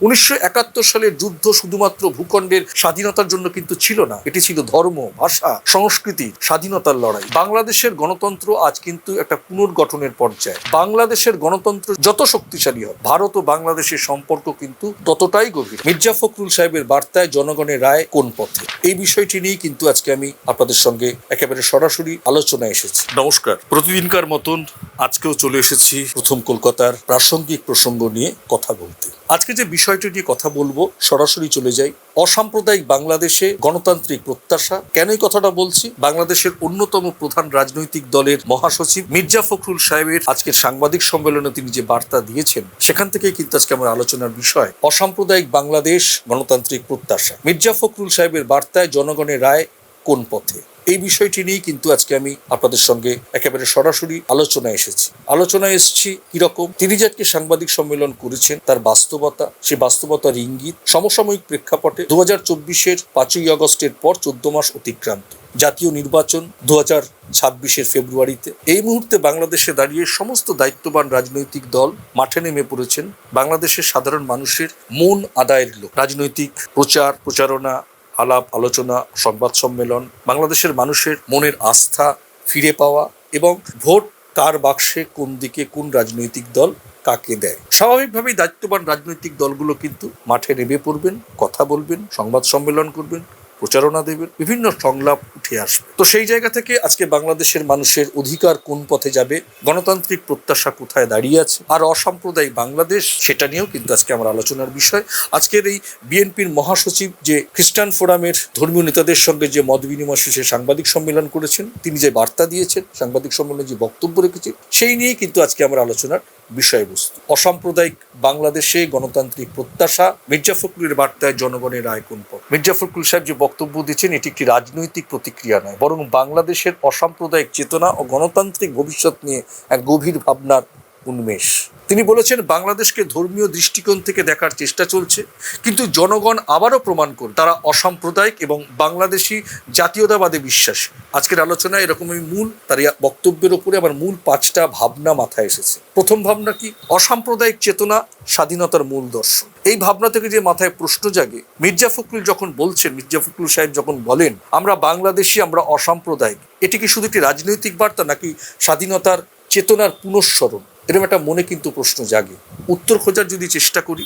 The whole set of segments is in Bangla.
উনিশশো একাত্তর সালের যুদ্ধ শুধুমাত্র ভূখণ্ডের স্বাধীনতার জন্য কিন্তু ছিল না। এটি ছিল ধর্ম, ভাষা, সংস্কৃতি, স্বাধীনতার লড়াই। বাংলাদেশের গণতন্ত্র আজ কিন্তু একটা পুনর্গঠনের পর্যায়ে। বাংলাদেশের গণতন্ত্র যত শক্তিশালী হয় ভারত ও বাংলাদেশের সম্পর্ক কিন্তু ততটাই গভীর। মির্জা ফখরুল সাহেবের বার্তায় জনগণের রায় কোন পথে? এই বিষয়টি নিয়েই কিন্তু আজকে আমি আপনাদের সঙ্গে একেবারে সরাসরি আলোচনায় এসেছি। নমস্কার। প্রতিদিনকার মতন আজকেও চলে এসেছি প্রথম কলকাতার প্রাসঙ্গিক প্রসঙ্গ নিয়ে কথা বলতে। আজকে যে বিষয়টি নিয়ে কথা বলব, সরাসরি চলে যাই। অসাম্প্রদায়িক বাংলাদেশে গণতান্ত্রিক প্রত্যাশা। কেন এই কথাটা বলছি? বাংলাদেশের অন্যতম প্রধান রাজনৈতিক দলের মহাসচিব মির্জা ফখরুল সাহেবের আজকের সাংবাদিক সম্মেলনে তিনি যে বার্তা দিয়েছেন, সেখান থেকেই কিন্তু আজকে আমার আলোচনার বিষয়, অসাম্প্রদায়িক বাংলাদেশ গণতান্ত্রিক প্রত্যাশা। মির্জা ফখরুল সাহেবের বার্তায় জনগণের রায় কোন পথে? এই বিষয়টি নিয়েই কিন্তু আজকে আমি আপনাদের সঙ্গে একেবারে সরাসরি আলোচনায় এসেছি। আলোচনায় এসেছি কীরকম? তিনি যে সাংবাদিক সম্মেলন করেছেন, তার বাস্তবতা, সে বাস্তবতার ইঙ্গিত, সমসাময়িক প্রেক্ষাপটে দু হাজার চব্বিশের পাঁচই আগস্টের পর চোদ্দ মাস অতিক্রান্ত। জাতীয় নির্বাচন দু হাজার ছাব্বিশের ফেব্রুয়ারিতে। এই মুহূর্তে বাংলাদেশে দাঁড়িয়ে সমস্ত দায়িত্ববান রাজনৈতিক দল মাঠে নেমে পড়েছেন বাংলাদেশের সাধারণ মানুষের মন আদায়ের লোক। রাজনৈতিক প্রচার, প্রচারণা আলাপ, আলোচনা, সংবাদ সম্মেলন, বাংলাদেশের মানুষের মনের আস্থা ফিরে পাওয়া এবং ভোট কার বাক্সে কোন দিকে কোন রাজনৈতিক দল কাকে দেয়। স্বাভাবিকভাবেই দায়িত্ববান রাজনৈতিক দলগুলো কিন্তু মাঠে নেমে পড়বেন, কথা বলবেন, সংবাদ সম্মেলন করবেন প্রচারণা দেবেন, বিভিন্ন সংলাপ উঠে আসবে। তো সেই জায়গা থেকে আজকে বাংলাদেশের মানুষের অধিকার কোন পথে যাবে, গণতান্ত্রিক প্রত্যাশা কোথায় দাঁড়িয়ে আছে, আর অসাম্প্রদায়িক বাংলাদেশ, সেটা নিয়েও কিন্তু আজকে আমার আলোচনার বিষয়। আজকের এই বিএনপির মহাসচিব যে খ্রিস্টান ফোরামের ধর্মীয় নেতাদের সঙ্গে যে মত বিনিময় শেষে সাংবাদিক সম্মেলন করেছেন, তিনি যে বার্তা দিয়েছেন, সাংবাদিক সম্মেলনে যে বক্তব্য রেখেছেন, সেই নিয়েই কিন্তু আজকে আমার আলোচনার বিষয়বস্তু। অসাম্প্রদায়িক বাংলাদেশে গণতান্ত্রিক প্রত্যাশা, মির্জা ফখরুলের বার্তায় জনগণের রায় কোন মির্জা ফখরুল সাহেব যে বক্তব্য দিচ্ছেন, এটি একটি রাজনৈতিক প্রতিক্রিয়া নয়, বরং বাংলাদেশের অসাম্প্রদায়িক চেতনা ও গণতান্ত্রিক ভবিষ্যৎ নিয়ে এক গভীর ভাবনার উন্মেষ। তিনি বলেছেন, বাংলাদেশকে ধর্মীয় দৃষ্টিকোণ থেকে দেখার চেষ্টা চলছে, কিন্তু জনগণ আবারও প্রমাণ করে তারা অসাম্প্রদায়িক এবং বাংলাদেশি জাতীয়তাবাদে বিশ্বাসী। আজকের আলোচনায় এরকমই মূল, তার বক্তব্যের ওপরে আবার মূল পাঁচটা ভাবনা মাথায় এসেছে। প্রথম ভাবনা কি? অসাম্প্রদায়িক চেতনা স্বাধীনতার মূল দর্শন। এই ভাবনা থেকে যে মাথায় প্রশ্ন জাগে, মির্জা ফখরুল যখন বলছেন, মির্জা ফখরুল সাহেব যখন বলেন, আমরা বাংলাদেশি, আমরা অসাম্প্রদায়িক, এটি কি শুধু একটি রাজনৈতিক বার্তা নাকি স্বাধীনতার চেতনার পুনঃস্মরণ? এরকম একটা মনে কিন্তু প্রশ্ন জাগে। উত্তর খোঁজার যদি চেষ্টা করি,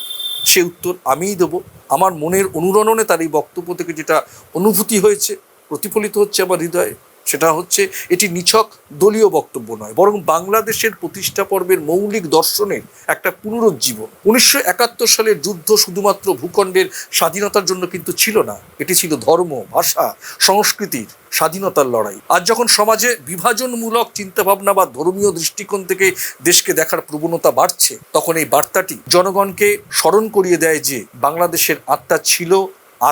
সে উত্তর আমিই দেবো। আমার মনের অনুরণনে তার এই বক্তব্য থেকে যেটা অনুভূতি হয়েছে, প্রতিফলিত হচ্ছে আমার হৃদয়ে সেটা হচ্ছে এটি নিছক দলীয় বক্তব্য নয়, বরং বাংলাদেশের প্রতিষ্ঠা পর্বের মৌলিক দর্শনের একটা পুনরুজ্জীবন। উনিশশো একাত্তর সালের যুদ্ধ শুধুমাত্র ভূখণ্ডের স্বাধীনতার জন্য কিন্তু ছিল না, এটি ছিল ধর্ম, ভাষা, সংস্কৃতির স্বাধীনতার লড়াই। আজ যখন সমাজে বিভাজনমূলক চিন্তাভাবনা বা ধর্মীয় দৃষ্টিকোণ থেকে দেশকে দেখার প্রবণতা বাড়ছে, তখন এই বার্তাটি জনগণকে স্মরণ করিয়ে দেয় যে বাংলাদেশের আত্মা ছিল,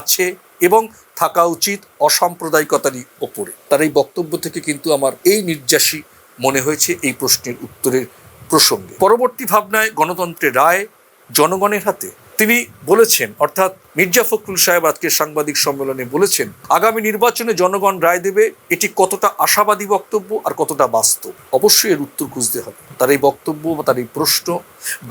আছে এবং থাকা উচিত অসাম্প্রদায়িকতারই ওপরে। তার এই বক্তব্য থেকে কিন্তু আমার এই নির্যাসী মনে হয়েছে এই প্রশ্নের উত্তরের প্রসঙ্গে। পরবর্তী ভাবনায় গণতন্ত্রের রায় জনগণের হাতে। তিনি বলেছেন, অর্থাৎ মির্জা ফখরুল সাহেব আজকে সাংবাদিক সম্মেলনে বলেছেন, আগামী নির্বাচনে জনগণ রায় দেবে এটি কতটা আশাবাদী বক্তব্য আর কতটা বাস্তব। অবশ্যই এর উত্তর খুঁজতে হবে। তার এই বক্তব্য বা তার এই প্রশ্ন,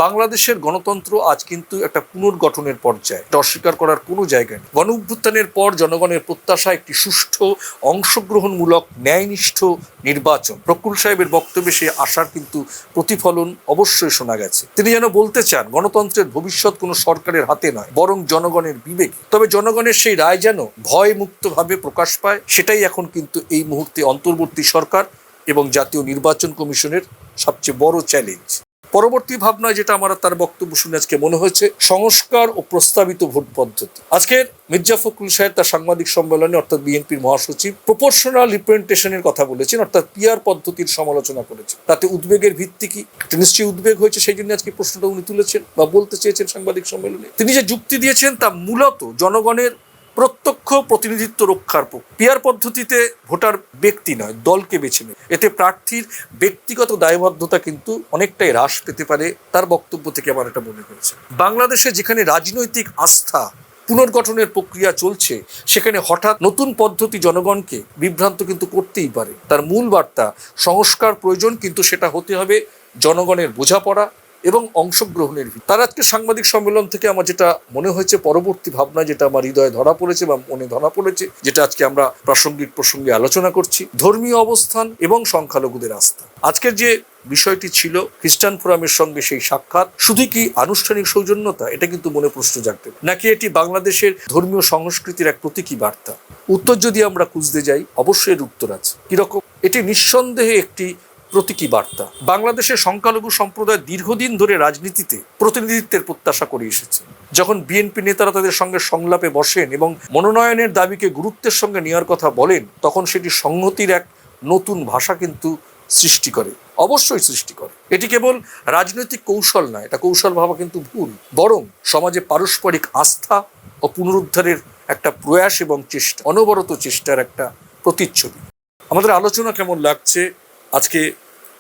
বাংলাদেশের গণতন্ত্র আজ কিন্তু একটা পুনর্গঠনের পর্যায়ে। এটা অস্বীকার করার কোনো জায়গা নেই। গণ অভ্যুত্থানের পর জনগণের প্রত্যাশা একটি সুষ্ঠু, অংশগ্রহণমূলক, ন্যায়নিষ্ঠ নির্বাচন। প্রকুল সাহেবের বক্তব্যে সে আশার কিন্তু প্রতিফলন অবশ্যই শোনা গেছে। তিনি যেন বলতে চান, গণতন্ত্রের ভবিষ্যৎ কোনো সরকারের হাতে নয়, বরং জনগণের বিবেক। তবে জনগণের সেই রায় যেন ভয় মুক্তভাবে প্রকাশ পায়, সেটাই এখন কিন্তু এই মুহূর্তে অন্তর্বর্তী সরকার এবং জাতীয় নির্বাচন কমিশনের সবচেয়ে বড় চ্যালেঞ্জ। পরবর্তী ভাবনায় যেটা আমার তার বক্তব্য শুনে আজকে মনে হয়েছে, সংস্কার ও প্রস্তাবিত ভোট পদ্ধতি। আজকের মির্জা ফখরুল সাহেব তার সাংবাদিক সম্মেলনে, অর্থাৎ বিএনপির মহাসচিব প্রপোর্শনাল রিপ্রেজেন্টেশনের কথা বলেছেন, অর্থাৎ পিয়ার পদ্ধতির সমালোচনা করেছেন। তাতে উদ্বেগের ভিত্তি কি? নিশ্চয়ই উদ্বেগ হয়েছে, সেই জন্য আজকে প্রশ্নটা উনি তুলেছেন বা বলতে চেয়েছেন সাংবাদিক সম্মেলনে। তিনি যে যুক্তি দিয়েছেন তা মূলত জনগণের প্রত্যক্ষ প্রতিনিধিত্ব রক্ষার পিয়ার পদ্ধতিতে ভোটার ব্যক্তি নয়, দলকে বেছে নেয়। এতে প্রার্থীর ব্যক্তিগত দায়বদ্ধতা কিন্তু অনেকটাই হ্রাস পেতে পারে তার বক্তব্য থেকে আমার এটা মনে হয়েছে। বাংলাদেশে যেখানে রাজনৈতিক আস্থা পুনর্গঠনের প্রক্রিয়া চলছে, সেখানে হঠাৎ নতুন পদ্ধতি জনগণকে বিভ্রান্ত কিন্তু করতেই পারে। তার মূল বার্তা, সংস্কার প্রয়োজন কিন্তু সেটা হতে হবে জনগণের বোঝাপড়া এবং অংশগ্রহণের তার আজকে সাংবাদিক সম্মেলন থেকে আমার যেটা মনে হয়েছে, পরবর্তী ভাবনা যেটা আমার হৃদয়ে ধরা পড়েছে বা মনে ধরা পড়েছে, যেটা আজকে আমরা প্রাসঙ্গিক প্রসঙ্গে আলোচনা করছি, ধর্মীয় অবস্থান এবং সংখ্যালঘুদের আস্থা। আজকের যে বিষয়টি ছিল, খ্রিস্টান ফোরামের সঙ্গে সেই সাক্ষাৎ, শুধু কি আনুষ্ঠানিক সৌজন্যতা? এটা কিন্তু মনে প্রশ্ন পারে। নাকি এটি বাংলাদেশের ধর্মীয় সংস্কৃতির এক প্রতীকী বার্তা? উত্তর যদি আমরা খুঁজতে যাই, অবশ্যই এর উত্তর আছে। কীরকম? এটি নিঃসন্দেহে একটি প্রতীকী বার্তা। বাংলাদেশের সংখ্যালঘু সম্প্রদায় দীর্ঘদিন ধরে রাজনীতিতে প্রতিনিধিত্বের প্রত্যাশা করে এসেছে। যখন বিএনপি নেতারা তাদের সঙ্গে সংলাপে বসেন এবং মনোনয়নের দাবিকে গুরুত্বের সঙ্গে নেওয়ার কথা বলেন, তখন সেটি সংহতির এক নতুন ভাষা কিন্তু সৃষ্টি করে, অবশ্যই সৃষ্টি করে। এটি কেবল রাজনৈতিক কৌশল নয়, এটা কৌশল ভাবা কিন্তু ভুল। বরং সমাজে পারস্পরিক আস্থা ও পুনরুদ্ধারের একটা প্রয়াস এবং চেষ্টা, অনবরত চেষ্টার একটা প্রতিচ্ছবি। আমাদের আলোচনা কেমন লাগছে? আজকে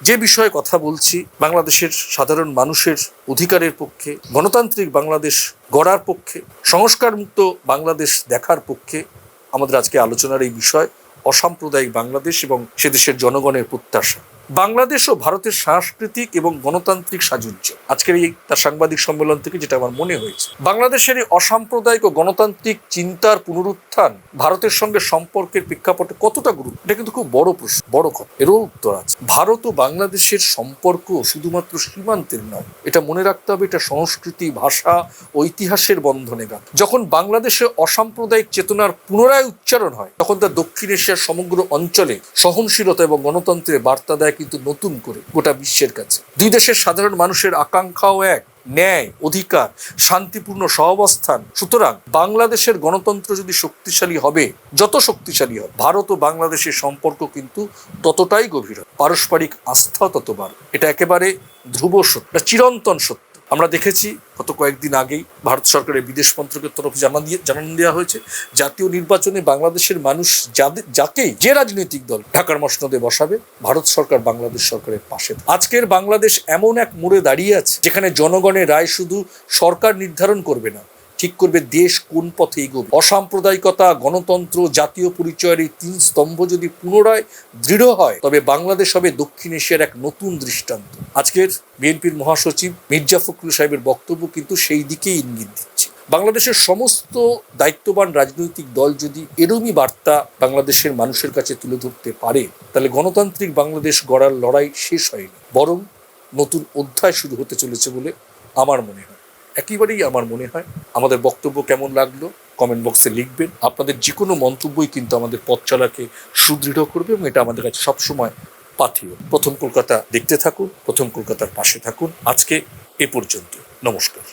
যে বিষয়ে কথা বলছি, বাংলাদেশের সাধারণ মানুষের অধিকারের পক্ষে, গণতান্ত্রিক বাংলাদেশ গড়ার পক্ষে, সংস্কারমুক্ত বাংলাদেশ দেখার পক্ষে আমাদের আজকে আলোচনার এই বিষয়, অসাম্প্রদায়িক বাংলাদেশ এবং সে দেশের জনগণের প্রত্যাশা। বাংলাদেশ ও ভারতের সাংস্কৃতিক এবং গণতান্ত্রিক সাজুজ্য আজকের এই তার সাংবাদিক সম্মেলন থেকে যেটা আমার মনে হয়েছে, বাংলাদেশের এই অসাম্প্রদায়িক ও গণতান্ত্রিক চিন্তার পুনরুত্থান ভারতের সঙ্গে সম্পর্কের প্রেক্ষাপটে কতটা গুরুত্ব, এটা কিন্তু খুব বড় প্রশ্ন, বড় কথা। এরও উত্তর আছে, ভারত ও বাংলাদেশের সম্পর্ক শুধুমাত্র সীমান্তের নয়, এটা মনে রাখতে হবে এটা সংস্কৃতি, ভাষা ও ইতিহাসের বন্ধনে গান যখন বাংলাদেশে অসাম্প্রদায়িক চেতনার পুনরায় উচ্চারণ হয়, তখন তা দক্ষিণ এশিয়ার সমগ্র অঞ্চলে সহনশীলতা এবং গণতন্ত্রের বার্তা দেয় কিন্তু নতুন করে গোটা বিশ্বের কাছে। দুই দেশের সাধারণ মানুষের আকাঙ্ক্ষাও এক, ন্যায়, অধিকার, শান্তিপূর্ণ সহাবস্থান। সুতরাং বাংলাদেশের গণতন্ত্র যদি শক্তিশালী হবে, যত শক্তিশালী হবে, ভারত ও বাংলাদেশের সম্পর্ক কিন্তু ততটাই গভীর। পারস্পরিক আস্থা তত বাড়বে। এটা একেবারে ধ্রুব সত্য চিরন্তন সত্য। আমরা দেখেছি গত কয়েকদিন আগেই ভারত সরকারের বিদেশ মন্ত্রকের তরফে জানা দিয়ে জানান দেওয়া হয়েছে, জাতীয় নির্বাচনে বাংলাদেশের মানুষ যাদের যাকেই যে রাজনৈতিক দল ঢাকার মসনদে বসাবে, ভারত সরকার বাংলাদেশ সরকারের পাশে আজকের বাংলাদেশ এমন এক মোড়ে দাঁড়িয়ে আছে, যেখানে জনগণের রায় শুধু সরকার নির্ধারণ করবে না ঠিক করবে দেশ কোন পথে এগোবে? অসাম্প্রদায়িকতা, গণতন্ত্র, জাতীয় পরিচয়ের এই তিন স্তম্ভ যদি পুনরায় দৃঢ় হয়, তবে বাংলাদেশ হবে দক্ষিণ এশিয়ার এক নতুন দৃষ্টান্ত। আজকের বিএনপির মহাসচিব মির্জা ফখরুল সাহেবের বক্তব্য কিন্তু সেই দিকেই ইঙ্গিত দিচ্ছে। বাংলাদেশের সমস্ত দায়িত্ববান রাজনৈতিক দল যদি এরমই বার্তা বাংলাদেশের মানুষের কাছে তুলে ধরতে পারে, তাহলে গণতান্ত্রিক বাংলাদেশ গড়ার লড়াই শেষ হয়নি, বরং নতুন অধ্যায় শুরু হতে চলেছে বলে আমার মনে হয়। একেবারেই আমার মনে হয়। আমাদের বক্তব্য কেমন লাগল? কমেন্ট বক্সে লিখবেন। আপনাদের যে কোনো মন্তব্যই কিন্তু আমাদের পথ চলাকে সুদৃঢ় করবে এবং এটা আমাদের কাছে সবসময় পাঠিয়ে। প্রথম কলকাতা দেখতে থাকুন, প্রথম কলকাতার পাশে থাকুন। আজকে এ পর্যন্ত। নমস্কার।